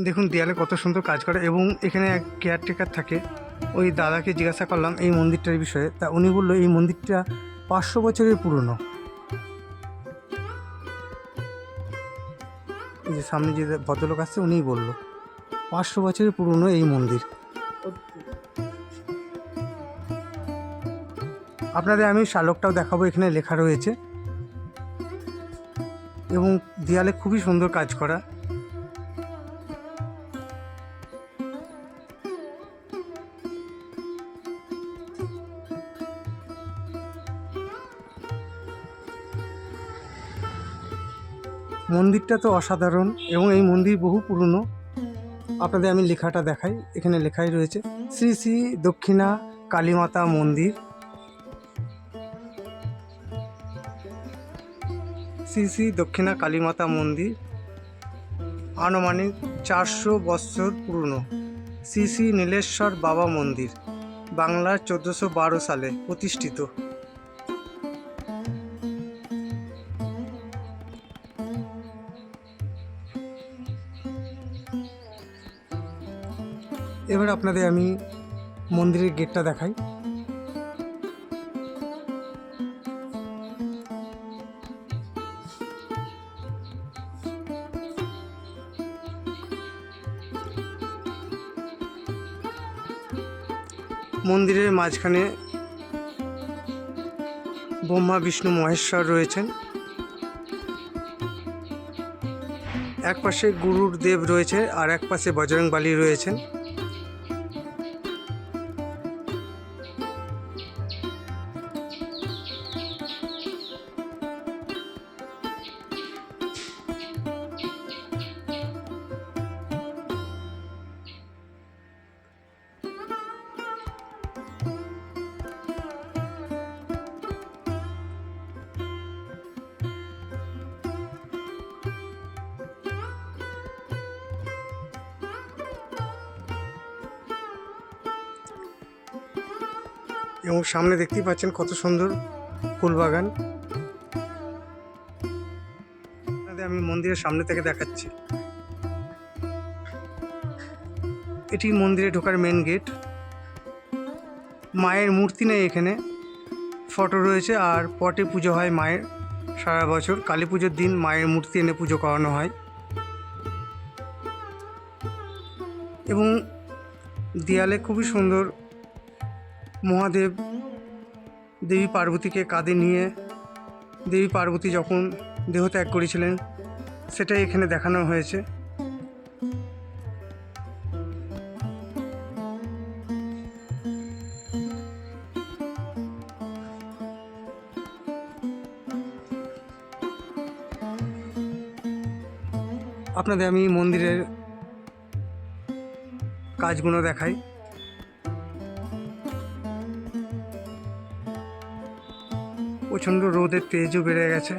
দেখুন, দেয়ালে কত সুন্দর কাজ করে এবং এখানে এক কেয়ারটেকার থাকে। ওই দাদাকে জিজ্ঞাসা করলাম, এই মন্দিরটার বিষয়ে? তা উনি বলল, এই মন্দিরটা পাঁচশো বছরের পুরনো। যে সামনে যে ভদ্রলোক আসছে, উনিই বলল, পাঁচশো বছরের পুরনো এই মন্দির। আপনাদের আমি শালকটাও দেখাবো, এখানে লেখা রয়েছে। এবং দেয়ালে খুবই সুন্দর কাজ করা। মন্দিরটা তো অসাধারণ এবং এই মন্দির বহু পুরনো। আপনাদের আমি লেখাটা দেখাই, এখানে লেখাই রয়েছে, শ্রী শ্রী দক্ষিণা কালীমাতা মন্দির। শ্রী শ্রী দক্ষিণা কালীমাতা মন্দির, আনুমানিক চারশো বৎসর পুরনো। শ্রী শ্রী নীলেশ্বর বাবা মন্দির, বাংলার চোদ্দোশো বারো সালে প্রতিষ্ঠিত। এবার আপনাদের আমি মন্দিরের গেটটা দেখাই। মন্দিরের মাঝখানে ব্রহ্মা, বিষ্ণু, মহেশ্বর রয়েছেন। এক পাশে গুরুর দেব রয়েছে আর এক পাশে বজরং বালি রয়েছেন। এবং সামনে দেখতেই পাচ্ছেন কত সুন্দর ফুলবাগান। আমি মন্দিরের সামনে থেকে দেখাচ্ছি। এটি মন্দিরে ঢোকার মেন গেট মায়ের মূর্তি নেই এখানে। ফটো রয়েছে আর পটে পুজো হয় মায়ের সারা বছর। কালী পুজোর দিন মায়ের মূর্তি এনে পুজো করানো হয়। এবং দেয়ালে খুবই সুন্দর মহাদেব দেবী পার্বতীকে কাঁধে নিয়ে দেবী পার্বতী যখন দেহত্যাগ করেছিলেন, সেটাই এখানে দেখানো হয়েছে। আপনাদের আমি মন্দিরের কাজগুলো দেখাই। প্রচণ্ড রোদের তেজও বেড়ে গেছে।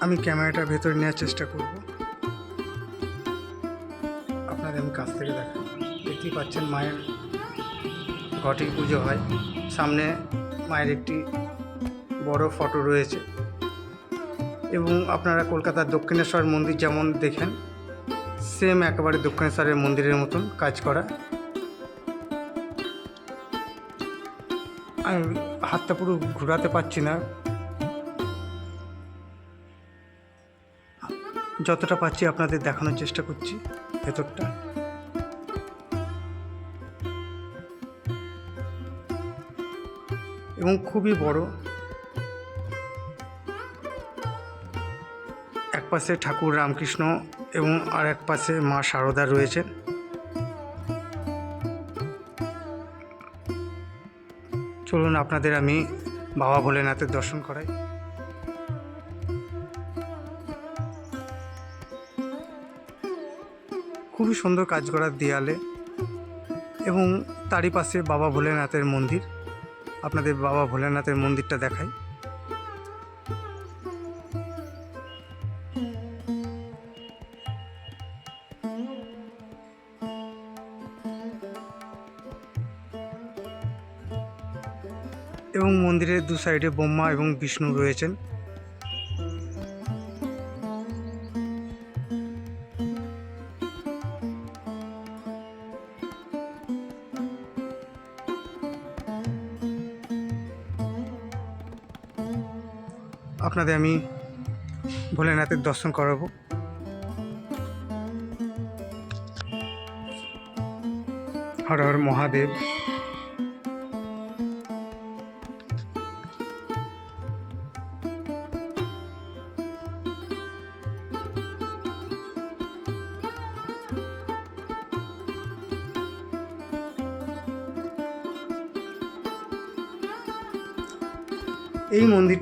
আমি ক্যামেরাটার ভেতরে নেওয়ার চেষ্টা করব। আপনাদের আমি কাছ থেকে দেখাই দেখতেই পাচ্ছেন মায়ের ঘটে পুজো হয়। সামনে মায়ের একটি বড় ফটো রয়েছে। এবং আপনারা কলকাতার দক্ষিণেশ্বর মন্দির যেমন দেখেন সেম একেবারে দক্ষিণেশ্বরের মন্দিরের মতন কাজ করা। আমি হাতটা পুরো ঘোরাতে পারছি না। যতটা পাচ্ছি আপনাদের দেখানোর চেষ্টা করছি ভেতরটা। এবং খুবই বড় এক পাশে ঠাকুর রামকৃষ্ণ এবং আর এক পাশে মা শারদা রয়েছেন। চলুন আপনাদের আমি বাবা ভোলেনাথের দর্শন করাই। খুবই সুন্দর কাজ করার দেয়ালে এবং তারই পাশে বাবা ভোলেনাথের মন্দির। আপনাদের বাবা ভোলেনাথের মন্দিরটা দেখাই। এবং মন্দিরের দু সাইডে ব্রহ্মা এবং বিষ্ণু রয়েছেন। আপনাদের আমি ভোলেনাথের দর্শন করাবো। হর হর মহাদেব।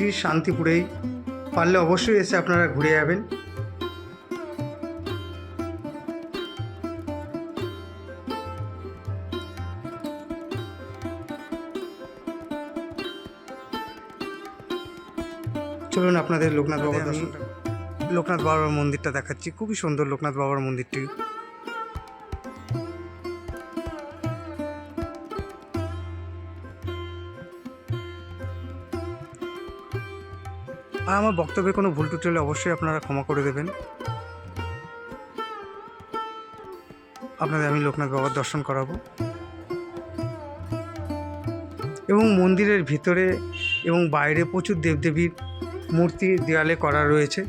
মন্দিরটি শান্তিপুরেই। পারলে অবশ্যই এসে আপনারা ঘুরে যাবেন। চলুন আপনাদের লোকনাথ বাবার দর্শনটা লোকনাথ বাবার মন্দিরটা দেখাচ্ছি। খুবই সুন্দর লোকনাথ বাবার মন্দিরটি। আর আমার বক্তব্যে কোনো ভুল টুটি হলে অবশ্যই আপনারা ক্ষমা করে দেবেন। আপনাদের আমি লোকনাথ বাবার দর্শন করাবো। এবং মন্দিরের ভিতরে এবং বাইরে প্রচুর দেবদেবীর মূর্তি দেওয়ালে করা রয়েছে।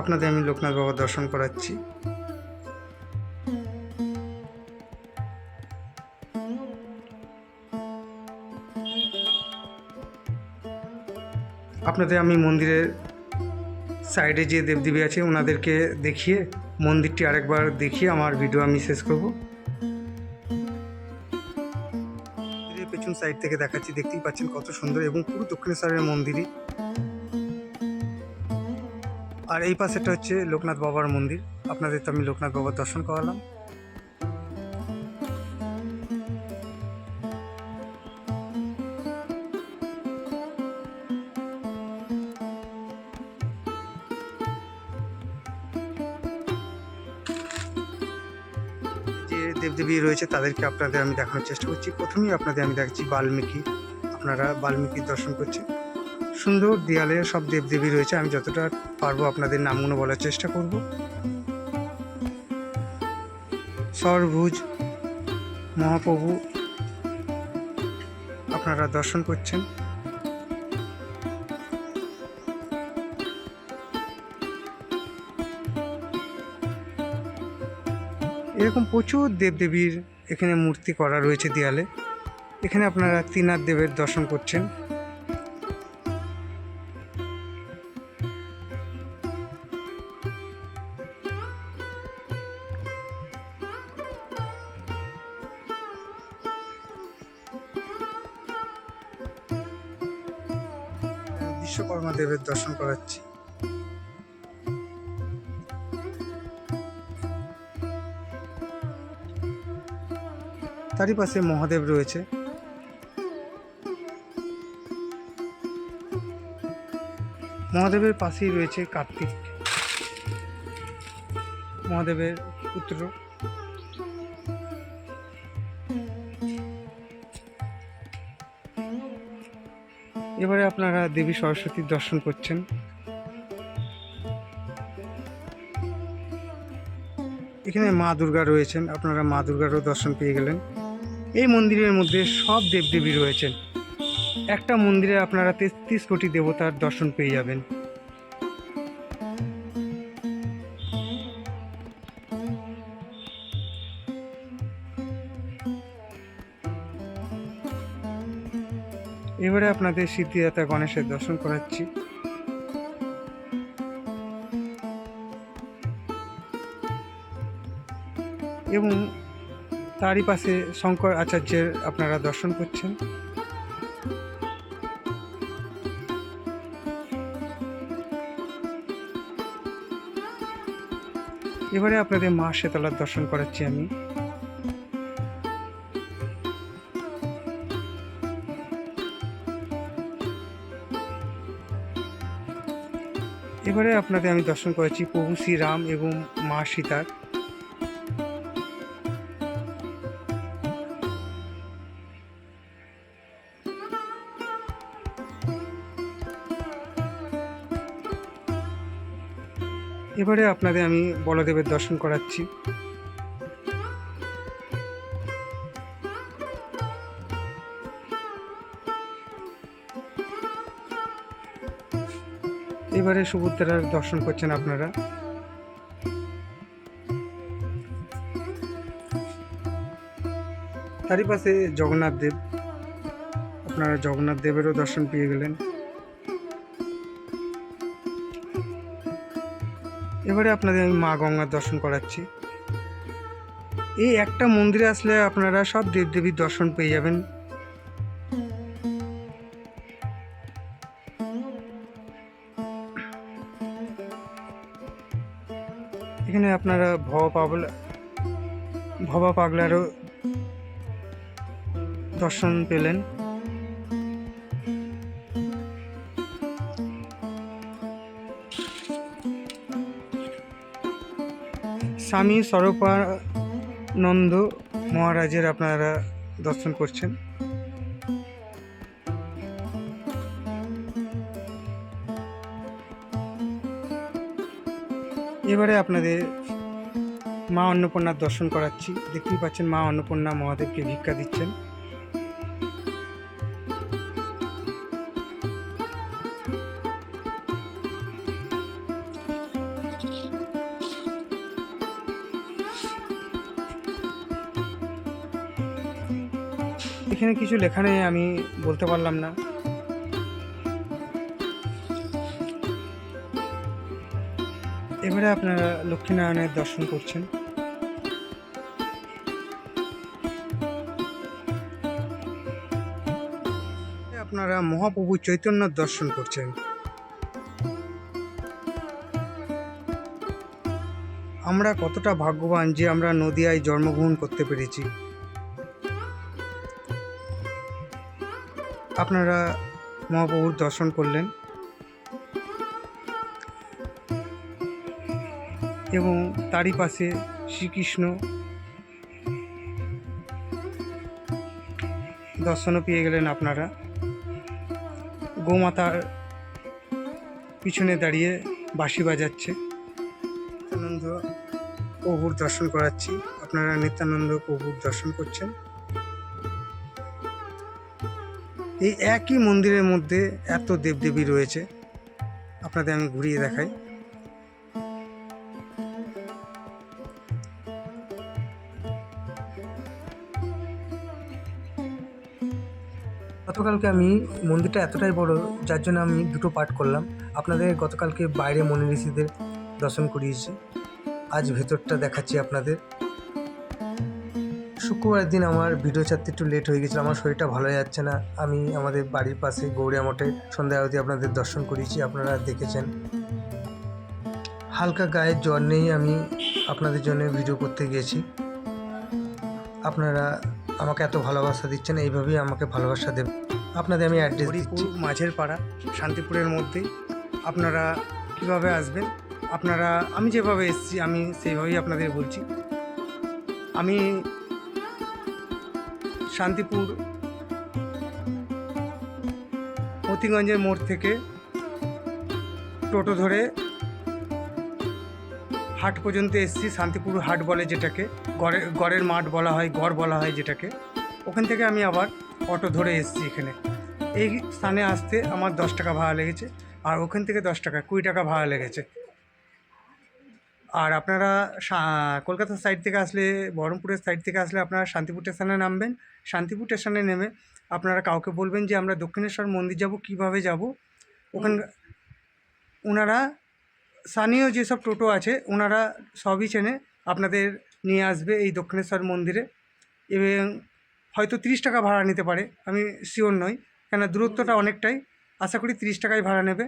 আপনাদের আমি লোকনাথ বাবার দর্শন করাচ্ছি। আপনাদের আমি মন্দিরের সাইডে যে দেবদেবী আছে, ওনাদেরকে দেখিয়ে, মন্দিরটি আরেকবার দেখিয়ে আমার ভিডিও আমি শেষ করব। পেছন সাইড থেকে দেখাচ্ছি, দেখতেই পাচ্ছেন কত সুন্দর এবং পুরো দক্ষিণেশ্বরের মন্দিরই। আর এই পাশেটা হচ্ছে লোকনাথ বাবার মন্দির। আপনাদের তো আমি লোকনাথ বাবার দর্শন করালাম। দেবদেবী রয়েছে, তাদেরকে আপনাদের আমি দেখানোর চেষ্টা করছি। প্রথমেই আপনাদের আমি দেখাচ্ছি বাল্মীকি। আপনারা বাল্মীকির দর্শন করছেন। সুন্দর দেয়ালে সব দেবদেবী রয়েছে। আমি যতটা পারব আপনাদের নামগুলো বলার চেষ্টা করব। সরভুজ মহাপ্রভু আপনারা দর্শন করছেন। এরকম প্রচুর দেবদেবীর এখানে মূর্তি করা রয়েছে দেয়ালে। এখানে আপনারা তিনাথ দেবের দর্শন করছেন। বিশ্বকর্মা দেবের দর্শন করাচ্ছি। তারই পাশে মহাদেব রয়েছে। মহাদেবের পাশেই রয়েছে কার্তিক। মহাদেবের পুত্র এবারে আপনারা দেবী সরস্বতীর দর্শন করছেন। এখানে মা দুর্গা রয়েছেন, আপনারা মা দুর্গারও দর্শন পেয়ে গেলেন। এই মন্দিরের মধ্যে সব দেবদেবী রয়েছেন। একটা মন্দিরে আপনারা তেত্রিশ কোটি দেবতার দর্শন পেয়ে যাবেন। এবারে আপনাদের সিদ্ধিদাতা গণেশের দর্শন করাচ্ছি। এবং তারই পাশে শঙ্কর আচার্যের আপনারা দর্শন করছেন। এবারে আপনাদের মা শেতলার দর্শন করাচ্ছি আমি। এবারে আপনাদের আমি দর্শন করেছি প্রভু শ্রীরাম এবং মা সীতার। এবারে আপনাদের আমি বলদেবের দর্শন করাচ্ছি। এবারে সুভদ্রার দর্শন করছেন আপনারা। তারই পাশে জগন্নাথ দেব। আপনারা জগন্নাথ দেবেরও দর্শন পেয়ে গেলেন। এবারে আপনাদের আমি মা গঙ্গার দর্শন করাচ্ছি। এই একটা মন্দিরে আসলে আপনারা সব দেবদেবীর দর্শন পেয়ে যাবেন। আপনারা ভবা পাগলা, ভবা পাগলারও দর্শন পেলেন। স্বামী স্বরূপানন্দ মহারাজের আপনারা দর্শন করছেন। এবারে আপনাদের মা অন্নপূর্ণার দর্শন করাচ্ছি। দেখতেই পাচ্ছেন মা অন্নপূর্ণা মহাদেবকে ভিক্ষা দিচ্ছেন। এখানে কিছু লেখা নেই, আমি বলতে পারলাম না। এবারে আপনারা লক্ষ্মীনারায়ণের দর্শন করছেন। মহাপ্রভু চৈতন্য দর্শন করছেন। আমরা কতটা ভাগ্যবান যে আমরা নদিয়ায় জন্মগ্রহণ করতে পেরেছি। আপনারা মহাপ্রভুর দর্শন করলেন। এবং তারই পাশে শ্রীকৃষ্ণ দর্শনও পেয়ে গেলেন আপনারা। গোমাতার পিছনে দাঁড়িয়ে বাঁশি বাজাচ্ছে। নিত্যানন্দ প্রভুর দর্শন করাচ্ছি। আপনারা নিত্যানন্দ প্রভুর দর্শন করছেন। এই একই মন্দিরের মধ্যে এত দেবদেবী রয়েছে। আপনাদের আমি ঘুরিয়ে দেখাই। গতকালকে আমি মন্দিরটা এতটাই বড়, যার জন্য আমি দুটো পাঠ করলাম। আপনাদের গতকালকে বাইরে মনি ঋষিদের দর্শন করিয়েছি। আজ ভেতরটা দেখাচ্ছি আপনাদের। শুক্রবারের দিন আমার ভিডিও ছাড়তে একটু লেট হয়ে গেছিল, আমার শরীরটা ভালো যাচ্ছে না। আমি আমাদের বাড়ির পাশে গৌড়িয়া মঠে সন্ধ্যা আরতি আপনাদের দর্শন করিয়েছি, আপনারা দেখেছেন। হালকা গায়ের জ্বর নেই, আমি আপনাদের জন্য ভিডিও করতে গিয়েছি। আপনারা আমাকে এত ভালোবাসা দিচ্ছেন, এইভাবেই আমাকে ভালোবাসা দেবেন। আপনাদের আমি অ্যাড্রেস দিচ্ছি। মাঝের পাড়া শান্তিপুরের মধ্যে আপনারা কীভাবে আসবেন? আপনারা আমি যেভাবে এসেছি আমি সেইভাবেই আপনাদের বলছি। আমি শান্তিপুর মতিগঞ্জের মোড় থেকে টোটো ধরে হাট পর্যন্ত এসেছি শান্তিপুর হাট বলে যেটাকে গড়ের গড়ের মাঠ বলা হয় গড় বলা হয় যেটাকে। ওখান থেকে আমি আবার অটো ধরে এসেছি এখানে। এই স্থানে আসতে আমার দশ টাকা ভাড়া লেগেছে, আর ওখান থেকে দশ টাকা, কুড়ি টাকা ভাড়া লেগেছে। আর আপনারা কলকাতার সাইড থেকে আসলে, বহরমপুরের সাইড থেকে আসলে আপনারা শান্তিপুর স্টেশনে নামবেন। শান্তিপুর স্টেশনে নেমে আপনারা কাউকে বলবেন যে, আমরা দক্ষিণেশ্বর মন্দির যাব, কীভাবে যাব? ওখান ওনারা স্থানীয় যেসব টোটো আছে, ওনারা সবই চেনে, আপনাদের নিয়ে আসবে এই দক্ষিণেশ্বর মন্দিরে। এবং হয়তো তিরিশ টাকা ভাড়া নিতে পারে, আমি শিওর নই। কেন দূরত্বটা অনেকটাই। আশা করি তিরিশ টাকায় ভাড়া নেবে।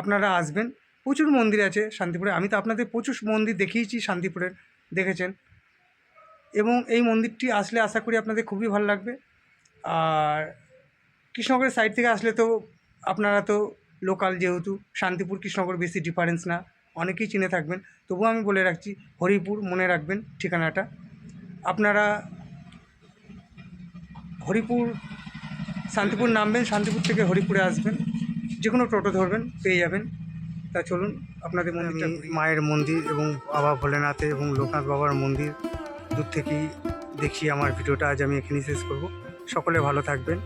আপনারা আসবেন। প্রচুর মন্দির আছে শান্তিপুরে। আমি তো আপনাদের প্রচুর মন্দির দেখিয়েছি শান্তিপুরের দেখেছেন। এবং এই মন্দিরটি আসলে আশা করি আপনাদের খুবই ভালো লাগবে। আর কৃষ্ণনগরের সাইড থেকে আসলে তো আপনারা তো লোকাল যেহেতু, শান্তিপুর, কৃষ্ণনগর বেশি ডিফারেন্স না। অনেকেই চিনে থাকবেন। তবুও আমি বলে রাখছি, হরিপুর মনে রাখবেন ঠিকানাটা। আপনারা হরিপুর শান্তিপুর নামবেন শান্তিপুর থেকে হরিপুরে আসবেন। যে কোনো টোটো ধরবেন পেয়ে যাবেন। তা চলুন আপনাদের মন্দিরটা মায়ের মন্দির এবং বাবা ভোলেনাথে এবং লোকনাথ বাবার মন্দির দূর থেকেই দেখি আমার ভিডিওটা। আজ আমি এখানেই শেষ করব। সকলে ভালো থাকবেন।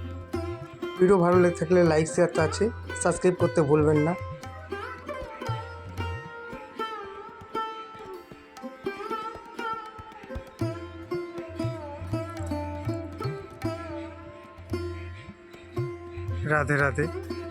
ভিডিও ভালো লেগে থাকলে লাইক শেয়ার তো আছে। সাবস্ক্রাইব করতে ভুলবেন না। राधे राधे